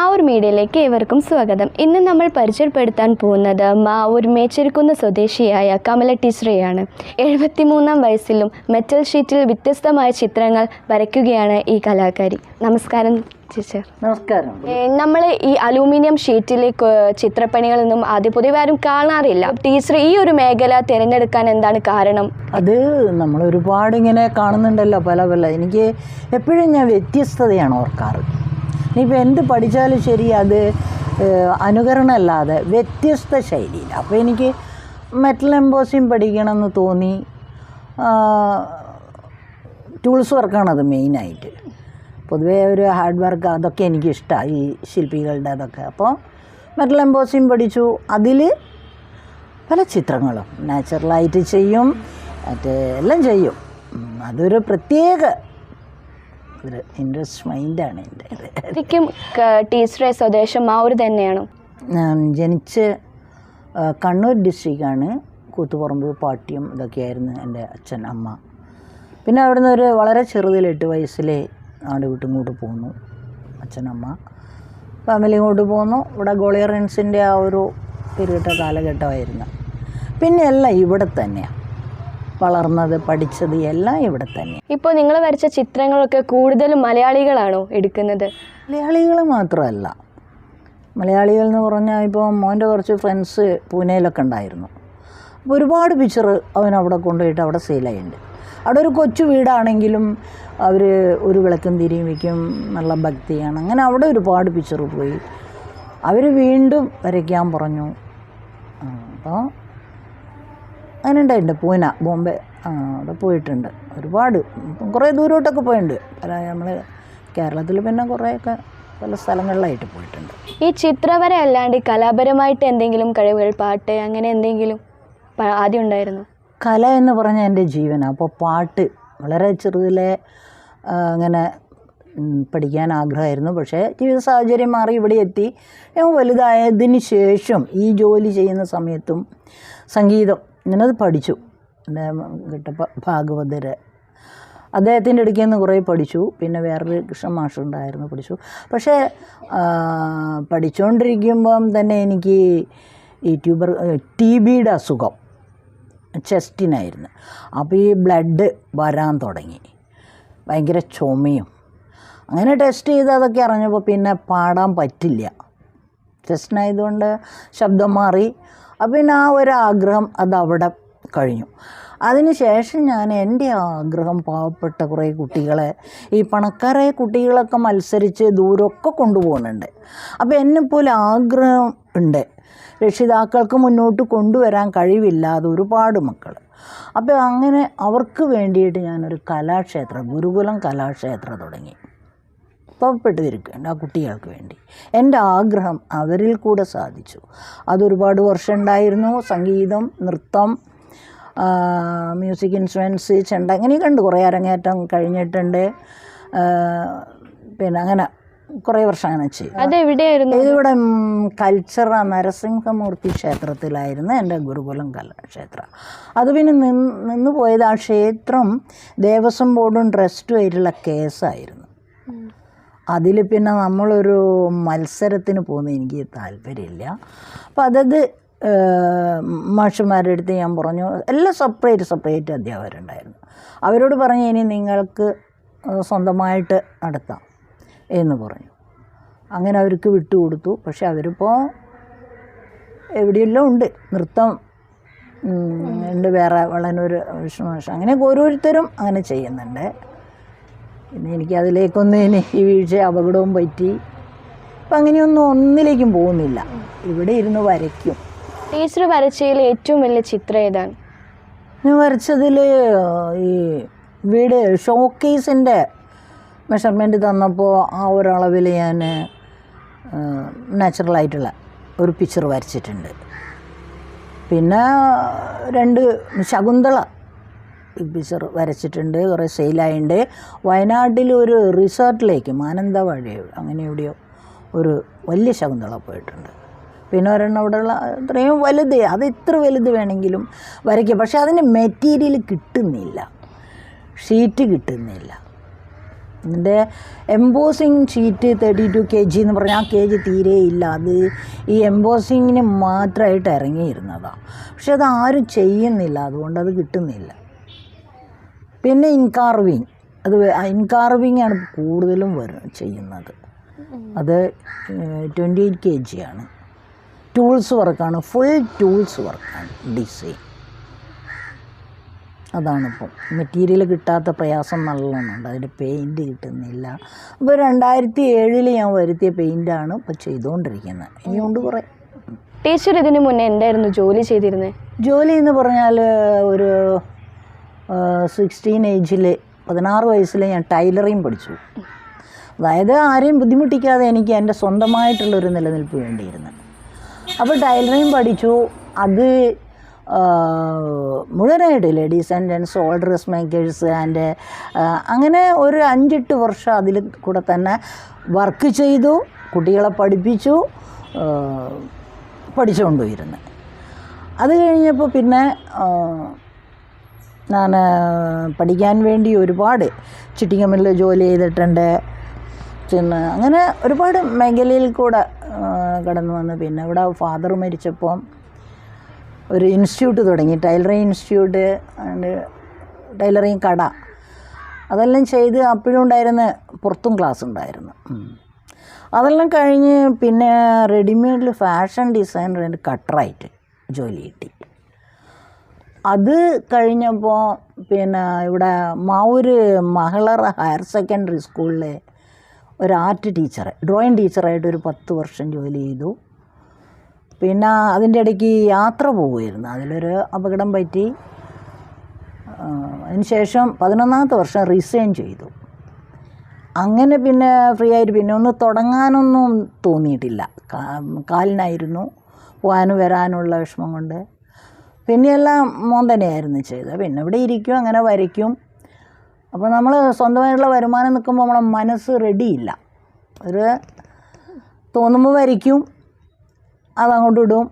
മാവൂർ മീഡിയയിലേക്ക് ഏവർക്കും സ്വാഗതം. ഇന്ന് നമ്മൾ പരിചയപ്പെടുത്താൻ പോകുന്നത് മാവൂർ മേച്ചിരിക്കുന്ന സ്വദേശിയായ കമല ടീച്ചറെയാണ്. എഴുപത്തിമൂന്നാം വയസ്സിലും മെറ്റൽ ഷീറ്റിൽ വ്യത്യസ്തമായ ചിത്രങ്ങൾ വരയ്ക്കുകയാണ് ഈ കലാകാരി. നമസ്കാരം ടീച്ചർ. നമസ്കാരം. നമ്മൾ ഈ അലൂമിനിയം ഷീറ്റിലെ ചിത്രപ്പണികളൊന്നും ആദ്യം പൊതുവെ ആരും കാണാറില്ല. ടീച്ചർ ഈ ഒരു മേഖല തിരഞ്ഞെടുക്കാൻ എന്താണ് കാരണം? അത് നമ്മൾ ഒരുപാട് ഇങ്ങനെ കാണുന്നുണ്ടല്ലോ പല പല. എനിക്ക് എപ്പോഴും ഞാൻ വ്യത്യസ്തതയാണ് ഓർക്കാറ്. ഇനിയിപ്പോൾ എന്ത് പഠിച്ചാലും ശരി അത് അനുകരണമല്ലാതെ വ്യത്യസ്ത ശൈലിയിൽ അപ്പോൾ എനിക്ക് മെറ്റൽ എംബോസിങ് പഠിക്കണമെന്ന് തോന്നി. ടൂൾസ് വർക്കാണ് അത് മെയിനായിട്ട് പൊതുവേ ഒരു ഹാർഡ് വർക്ക് അതൊക്കെ എനിക്കിഷ്ടമാണ് ഈ ശില്പികളുടെ അതൊക്കെ. അപ്പോൾ മെറ്റൽ എംബോസിങ് പഠിച്ചു. അതിൽ പല ചിത്രങ്ങളും നാച്ചുറലായിട്ട് ചെയ്യും മറ്റേ എല്ലാം ചെയ്യും. അതൊരു പ്രത്യേക ഒരു ഇൻട്രസ്റ്റ് മൈൻഡാണ് എന്റെ ശരിക്കും ടീച്ചറെ സ്വദേശം മാവൂർ തന്നെയാണോ? തന്നെയാണ് ജനിച്ച് ആ, കണ്ണൂർ ഡിസ്ട്രിക്റ്റാണ് കൂത്തുപറമ്പ് പാട്യം ഇതൊക്കെയായിരുന്നു എന്റെ അച്ഛൻ അമ്മ. പിന്നെ അവിടുന്ന് ഒരു വളരെ ചെറുതിൽ എട്ട് വയസ്സിലെ നാട് വിട്ട് ഇങ്ങോട്ട് പോന്നു അച്ഛനമ്മ ഫാമിലി ഇങ്ങോട്ട് പോന്നു. ഇവിടെ ഗോളിയറൻസിന്റെ ആ ഒരു പെരുകിട്ട കാലഘട്ടമായിരുന്നു. പിന്നെ എല്ലാം ഇവിടെ തന്നെയാണ് വളർന്നത് പഠിച്ചത് എല്ലാം ഇവിടെ തന്നെ. ഇപ്പോൾ നിങ്ങൾ വരച്ച ചിത്രങ്ങളൊക്കെ കൂടുതലും മലയാളികളാണോ എടുക്കുന്നത്? മലയാളികൾ മാത്രമല്ല. മലയാളികൾ എന്ന് പറഞ്ഞാൽ ഇപ്പോൾ മോന്റെ കുറച്ച് ഫ്രണ്ട്സ് പൂനെയിലൊക്കെ ഉണ്ടായിരുന്നു. അപ്പോൾ ഒരുപാട് പിക്ചർ അവൻ അവിടെ കൊണ്ടുപോയിട്ട് അവിടെ സെയിലായിട്ടുണ്ട് അവിടെ ഒരു കൊച്ചു വീടാണെങ്കിലും അവർ ഒരു വിളക്കും തിരിയും വയ്ക്കും നല്ല ഭക്തിയാണ്. അങ്ങനെ അവിടെ ഒരുപാട് പിക്ചർ പോയി. അവർ വീണ്ടും വരയ്ക്കാൻ പറഞ്ഞു. അപ്പോൾ അങ്ങനെ ഉണ്ടായിട്ടുണ്ട് പൂന ബോംബെ ആ അവിടെ പോയിട്ടുണ്ട്. ഒരുപാട്. കുറേ ദൂരോട്ടൊക്കെ പോയിട്ടുണ്ട് അതായത് നമ്മൾ കേരളത്തിൽ പിന്നെ കുറേയൊക്കെ പല സ്ഥലങ്ങളിലായിട്ട് പോയിട്ടുണ്ട്. ഈ ചിത്രവര അല്ലാണ്ട് കലാപരമായിട്ട് എന്തെങ്കിലും കഴിവുകൾ പാട്ട് അങ്ങനെ എന്തെങ്കിലും ആദ്യം ഉണ്ടായിരുന്നു? കല എന്ന് പറഞ്ഞാൽ എന്റെ ജീവനാണ് അപ്പോൾ പാട്ട് വളരെ ചെറുതിലെ അങ്ങനെ പഠിക്കാൻ ആഗ്രഹമായിരുന്നു. പക്ഷേ ജീവിത സാഹചര്യം മാറി ഇവിടെ എത്തി. ഞാൻ വലുതായതിന് ശേഷം ഈ ജോലി ചെയ്യുന്ന സമയത്തും സംഗീതം ഞാനത് പഠിച്ചു. എന്റെ കിട്ടപ്പ ഭാഗവതര്. അദ്ദേഹത്തിന്റെ അടുക്കൽ നിന്ന് കുറേ പഠിച്ചു. പിന്നെ വേറൊരു കൃഷ്ണ മാഷുണ്ടായിരുന്നു പഠിച്ചു. പക്ഷേ പഠിച്ചുകൊണ്ടിരിക്കുമ്പം തന്നെ എനിക്ക് ഈ ട്യൂബർ ടി ബിയുടെ അസുഖം. ചെസ്റ്റിനായിരുന്നു. അപ്പോൾ ഈ ബ്ലഡ് വരാൻ തുടങ്ങി. ഭയങ്കര ചുമയും. അങ്ങനെ ടെസ്റ്റ് ചെയ്ത് അതൊക്കെ അറിഞ്ഞപ്പോൾ പിന്നെ പാടാൻ പറ്റില്ല. ചെസ്റ്റിനായതുകൊണ്ട് ശബ്ദം മാറി. പിന്നെ ആ ഒരാഗ്രഹം അതവിടെ കഴിഞ്ഞു. അതിനുശേഷം ഞാൻ എന്റെ ആഗ്രഹം പാവപ്പെട്ട കുറേ കുട്ടികളെ ഈ പണക്കാരായ കുട്ടികളൊക്കെ മത്സരിച്ച് ദൂരമൊക്കെ കൊണ്ടുപോകുന്നുണ്ട്. അപ്പോൾ എന്നെപ്പോലെ ആഗ്രഹം ഉണ്ട്. രക്ഷിതാക്കൾക്ക് മുന്നോട്ട് കൊണ്ടുവരാൻ കഴിവില്ലാതെ ഒരുപാട് മക്കൾ അപ്പോൾ അങ്ങനെ അവർക്ക് വേണ്ടിയിട്ട് ഞാനൊരു കലാക്ഷേത്രം ഗുരുകുലം കലാക്ഷേത്രം തുടങ്ങി. പാവപ്പെട്ടിരിക്കുന്നുണ്ട് ആ കുട്ടികൾക്ക് വേണ്ടി. എന്റെ ആഗ്രഹം അവരിൽ കൂടെ സാധിച്ചു. അതൊരുപാട് വർഷം ഉണ്ടായിരുന്നു. സംഗീതം നൃത്തം മ്യൂസിക് ഇൻസ്ട്രുമെൻസ് ചെണ്ട അങ്ങനെയൊക്കെ ഉണ്ട് കുറേ അരങ്ങേറ്റം കഴിഞ്ഞിട്ടുണ്ട്. പിന്നെ അങ്ങനെ കുറേ വർഷം അങ്ങനെ ചെയ്തു. ഇതിവിടെ കൾച്ചർ നരസിംഹമൂർത്തി ക്ഷേത്രത്തിലായിരുന്നു എന്റെ ഗുരുകുലം കലാക്ഷേത്രം. അത് പിന്നെ നിന്ന് നിന്ന് പോയത് ആ ക്ഷേത്രം ദേവസ്വം ബോർഡും ട്രസ്റ്റും ആയിട്ടുള്ള കേസായിരുന്നു. അതിൽ പിന്നെ നമ്മളൊരു മത്സരത്തിന് പോകുന്നത് എനിക്ക് താല്പര്യമില്ല. അപ്പം അതത് മാഷന്മാരുടെ അടുത്ത് ഞാൻ പറഞ്ഞു എല്ലാം സെപ്പറേറ്റ് സെപ്പറേറ്റ് അധ്യാപകരുണ്ടായിരുന്നു. അവരോട് പറഞ്ഞു ഇനി നിങ്ങൾക്ക് സ്വന്തമായിട്ട് നടത്താം എന്ന് പറഞ്ഞു. അങ്ങനെ അവർക്ക് വിട്ടുകൊടുത്തു. പക്ഷെ അവരിപ്പോൾ എവിടെയെല്ലാം ഉണ്ട്. നൃത്തം ഉണ്ട് വേറെ വളരെ ഒരു വിഷമ അങ്ങനെ ഓരോരുത്തരും അങ്ങനെ ചെയ്യുന്നുണ്ട്. പിന്നെ എനിക്കതിലേക്കൊന്നും ഇനി ഈ വീഴ്ച അപകടവും പറ്റി. അപ്പം അങ്ങനെയൊന്നും ഒന്നിലേക്കും പോകുന്നില്ല. ഇവിടെ ഇരുന്ന് വരയ്ക്കും. ടീച്ചർ വരച്ചതിൽ ഏറ്റവും വലിയ ചിത്രം ഏതാണ്? ഞാൻ വരച്ചതിൽ ഈ വീട് ഷോക്കേസിന്റെ മെഷർമെന്റ് തന്നപ്പോൾ ആ ഒരളവിൽ ഞാൻ നാച്ചുറലായിട്ടുള്ള ഒരു പിക്ചർ വരച്ചിട്ടുണ്ട്. പിന്നെ രണ്ട് ശകുന്തള പിക്ചർ വരച്ചിട്ടുണ്ട് കുറേ സെയിലായിട്ടുണ്ട് വയനാട്ടിൽ ഒരു റിസോർട്ടിലേക്ക് മാനന്തവാടി അങ്ങനെ എവിടെയോ ഒരു വലിയ ശകുന്തള പോയിട്ടുണ്ട്. പിന്നെ ഒരെണ്ണം അവിടെയുള്ള അത്രയും വലുത് അത് ഇത്ര വലുത് വേണമെങ്കിലും വരയ്ക്കുക പക്ഷേ അതിന് മെറ്റീരിയൽ കിട്ടുന്നില്ല. ഷീറ്റ് കിട്ടുന്നില്ല. ഇതിന്റെ embossing sheet thirty two K G എന്ന് പറഞ്ഞാൽ ആ കെ ജി തീരെ ഇല്ല. അത് ഈ എംബോസിങ്ങിന് മാത്രമായിട്ട് ഇറങ്ങിയിരുന്നതാണ് പക്ഷെ അത് ആരും ചെയ്യുന്നില്ല. അതുകൊണ്ട് അത് കിട്ടുന്നില്ല. പിന്നെ ഇൻകാർവിങ് അത് ഇൻകാർവിങ് ആണ് കൂടുതലും വരുന്നത് ചെയ്യുന്നത്. അത് ട്വന്റി എയ്റ്റ് കെ ജി ആണ്. ടൂൾസ് വർക്കാണ് ഫുൾ ടൂൾസ് വർക്കാണ് ഡിസൈൻ അതാണിപ്പം മെറ്റീരിയൽ കിട്ടാത്ത പ്രയാസം നല്ലോണമുണ്ട് അതിന് പെയിന്റ് കിട്ടുന്നില്ല. അപ്പോൾ രണ്ടായിരത്തി ഏഴിൽ ഞാൻ വരുത്തിയ പെയിന്റാണ് ഇപ്പോൾ ചെയ്തുകൊണ്ടിരിക്കുന്നത് ഇനിയുണ്ട് കുറേ. ടീച്ചർ ഇതിന് മുന്നേ എന്തായിരുന്നു ജോലി ചെയ്തിരുന്നത് ജോലി എന്ന് പറഞ്ഞാൽ ഒരു സിക്സ്റ്റീൻ ഏജിൽ പതിനാറ് വയസ്സിൽ ഞാൻ ടൈലറിങ് പഠിച്ചു. അതായത് ആരെയും ബുദ്ധിമുട്ടിക്കാതെ എനിക്ക് എന്റെ സ്വന്തമായിട്ടുള്ളൊരു നിലനിൽപ്പ് വേണ്ടിയിരുന്നു. അപ്പോൾ ടൈലറിങ് പഠിച്ചു. അത് മുഴുവനായിട്ട് ladies and gents all dress makers and അങ്ങനെ ഒരു അഞ്ചെട്ട് വർഷം അതിൽ കൂടെ തന്നെ വർക്ക് ചെയ്തു കുട്ടികളെ പഠിപ്പിച്ചു പഠിച്ചുകൊണ്ടുപോയിരുന്നു അത് കഴിഞ്ഞപ്പോൾ പിന്നെ ഞാൻ പഠിക്കാൻ വേണ്ടി ഒരുപാട് ചിട്ടിങ്ങമിൽ ജോലി ചെയ്തിട്ടുണ്ട്. പിന്നെ അങ്ങനെ ഒരുപാട് മേഖലയിൽ കൂടെ കടന്നു വന്നു. പിന്നെ ഇവിടെ ഫാദർ മരിച്ചപ്പോൾ ഒരു ഇൻസ്റ്റിറ്റ്യൂട്ട് തുടങ്ങി. ടൈലറിങ് ഇൻസ്റ്റിറ്റ്യൂട്ട് ടൈലറിങ് കട. അതെല്ലാം ചെയ്ത് അപ്പോഴും ഉണ്ടായിരുന്ന പുറത്തും ക്ലാസ് ഉണ്ടായിരുന്നു. അതെല്ലാം കഴിഞ്ഞ് പിന്നെ റെഡിമെയ്ഡിൽ ഫാഷൻ ഡിസൈനർ കട്ടറായിട്ട് ജോലി കിട്ടി. അത് കഴിഞ്ഞപ്പോൾ പിന്നെ ഇവിടെ മാവൂര് മഹളർ ഹയർ സെക്കൻഡറി സ്കൂളിലെ ഒരു ആർട്ട് ടീച്ചർ ഡ്രോയിങ് ടീച്ചറായിട്ട് ഒരു പത്ത് വർഷം ജോലി ചെയ്തു. പിന്നെ അതിന്റെ ഇടയ്ക്ക് യാത്ര പോവുമായിരുന്നു അതിലൊരു അപകടം പറ്റി. അതിനുശേഷം അതിന് ശേഷം പതിനൊന്നാമത്തെ വർഷം റിസൈൻ ചെയ്തു. അങ്ങനെ പിന്നെ ഫ്രീ ആയിട്ട് പിന്നെ ഒന്ന് തുടങ്ങാനൊന്നും തോന്നിയിട്ടില്ല. കാലിനായിരുന്നു. പോകാനും വരാനുള്ള വിഷമം കൊണ്ട്. പിന്നെയെല്ലാം മോൻ തന്നെയായിരുന്നു ചെയ്തത്. പിന്നെ ഇവിടെ ഇരിക്കും അങ്ങനെ വരയ്ക്കും. അപ്പോൾ നമ്മൾ സ്വന്തമായിട്ടുള്ള വരുമാനം നിൽക്കുമ്പോൾ നമ്മളെ മനസ്സ് റെഡിയില്ല ഒരു തോന്നുമ്പോൾ വരയ്ക്കും അതങ്ങോട്ട് ഇടും.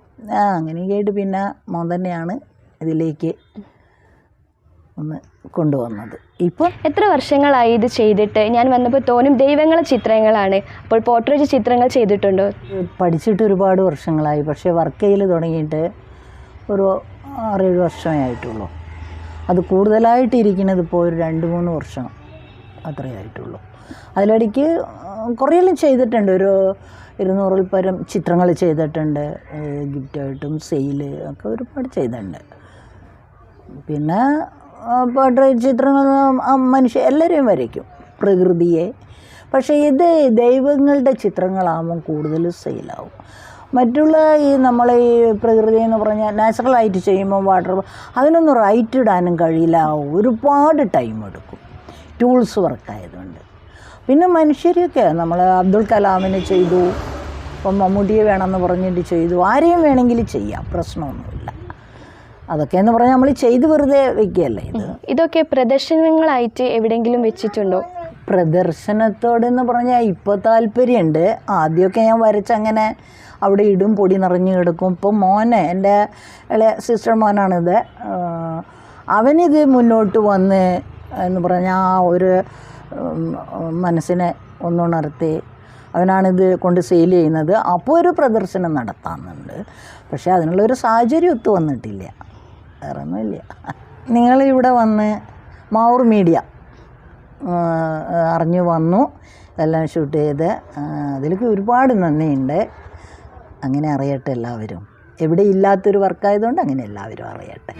അങ്ങനെയൊക്കെ ആയിട്ട് പിന്നെ മോൻ തന്നെയാണ് ഇതിലേക്ക് ഒന്ന് കൊണ്ടുവന്നത്. ഇപ്പോൾ എത്ര വർഷങ്ങളായി ഇത് ചെയ്തിട്ട്? ഞാൻ വന്നപ്പോൾ തോന്നും ദൈവങ്ങളെ ചിത്രങ്ങളാണ്. അപ്പോൾ പോർട്രേറ്റ് ചിത്രങ്ങൾ ചെയ്തിട്ടുണ്ടോ? പഠിച്ചിട്ട് ഒരുപാട് വർഷങ്ങളായി. പക്ഷേ വർക്ക് ചെയ്യൽ തുടങ്ങിയിട്ട് ഒരു ആറേഴ് വർഷമേ ആയിട്ടുള്ളൂ. അത് കൂടുതലായിട്ട് ഇരിക്കുന്നത് ഇപ്പോൾ ഒരു രണ്ട് മൂന്ന് വർഷം അത്രയേ ആയിട്ടുള്ളൂ. അതിലിടയ്ക്ക് കുറേയെല്ലാം ചെയ്തിട്ടുണ്ട്. ഒരു ഇരുന്നൂറിൽ പരം ചിത്രങ്ങൾ ചെയ്തിട്ടുണ്ട്. ഗിഫ്റ്റായിട്ടും സെയിൽ ഒക്കെ ഒരുപാട് ചെയ്തിട്ടുണ്ട്. പിന്നെ പോർട്രേറ്റ് ചിത്രങ്ങൾ മനുഷ്യ എല്ലാവരെയും വരയ്ക്കും. പ്രകൃതിയെ. പക്ഷേ ഇത് ദൈവങ്ങളുടെ ചിത്രങ്ങളാകുമ്പോൾ കൂടുതൽ സെയിലാവും. മറ്റുള്ള ഈ നമ്മൾ ഈ പ്രകൃതി എന്ന് പറഞ്ഞാൽ നാച്ചുറലായിട്ട് ചെയ്യുമ്പോൾ വാട്ടർ അതിനൊന്നും റൈറ്റ് ഇടാനും കഴിയില്ല. ഒരുപാട് ടൈം എടുക്കും. ടൂൾസ് വർക്കായതുകൊണ്ട് പിന്നെ മനുഷ്യരെയൊക്കെ നമ്മൾ അബ്ദുൾ കലാമിന് ചെയ്തു. ഇപ്പം മമ്മൂട്ടിയെ വേണമെന്ന് പറഞ്ഞിട്ട് ചെയ്തു. ആരെയും വേണമെങ്കിൽ ചെയ്യാം. പ്രശ്നമൊന്നുമില്ല. അതൊക്കെ എന്ന് പറഞ്ഞാൽ നമ്മൾ ചെയ്ത് വെറുതെ വെക്കുകയല്ലേ ഇത്? ഇതൊക്കെ പ്രദർശനങ്ങളായിട്ട് എവിടെയെങ്കിലും വെച്ചിട്ടുണ്ടോ? പ്രദർശനത്തോടെന്ന് പറഞ്ഞാൽ ഇപ്പോൾ താല്പര്യമുണ്ട് ആദ്യമൊക്കെ ഞാൻ വരച്ചങ്ങനെ അവിടെ ഇടും പൊടി നിറഞ്ഞു കിടക്കും ഇപ്പം മോനെ എന്റെ ഇളയ സിസ്റ്റർ മോനാണിത്. അവനിത് മുന്നോട്ട് വന്ന് എന്ന് പറഞ്ഞാൽ ആ ഒരു മനസ്സിനെ ഒന്നുണർത്തി അവനാണിത് കൊണ്ട് സെയിൽ ചെയ്യുന്നത്. അപ്പോൾ ഒരു പ്രദർശനം നടത്താമെന്നുണ്ട്. പക്ഷേ അതിനുള്ളൊരു സാഹചര്യം ഒത്തു വന്നിട്ടില്ല. വേറെ ഒന്നുമില്ല നിങ്ങളിവിടെ വന്ന് മാവൂർ മീഡിയ അറിഞ്ഞു വന്നു. എല്ലാം ഷൂട്ട് ചെയ്ത് അതിലേക്ക് ഒരുപാട് നന്ദിയുണ്ട്. അങ്ങനെ അറിയട്ടെ എല്ലാവരും. എവിടെ ഇല്ലാത്തൊരു വർക്കായതുകൊണ്ട് അങ്ങനെ എല്ലാവരും അറിയട്ടെ.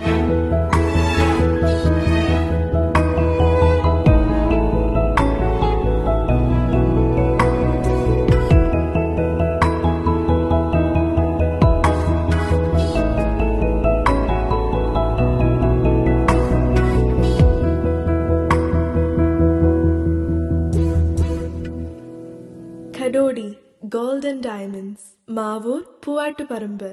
மாவூர் பூவாட்டுப்பரம்பு.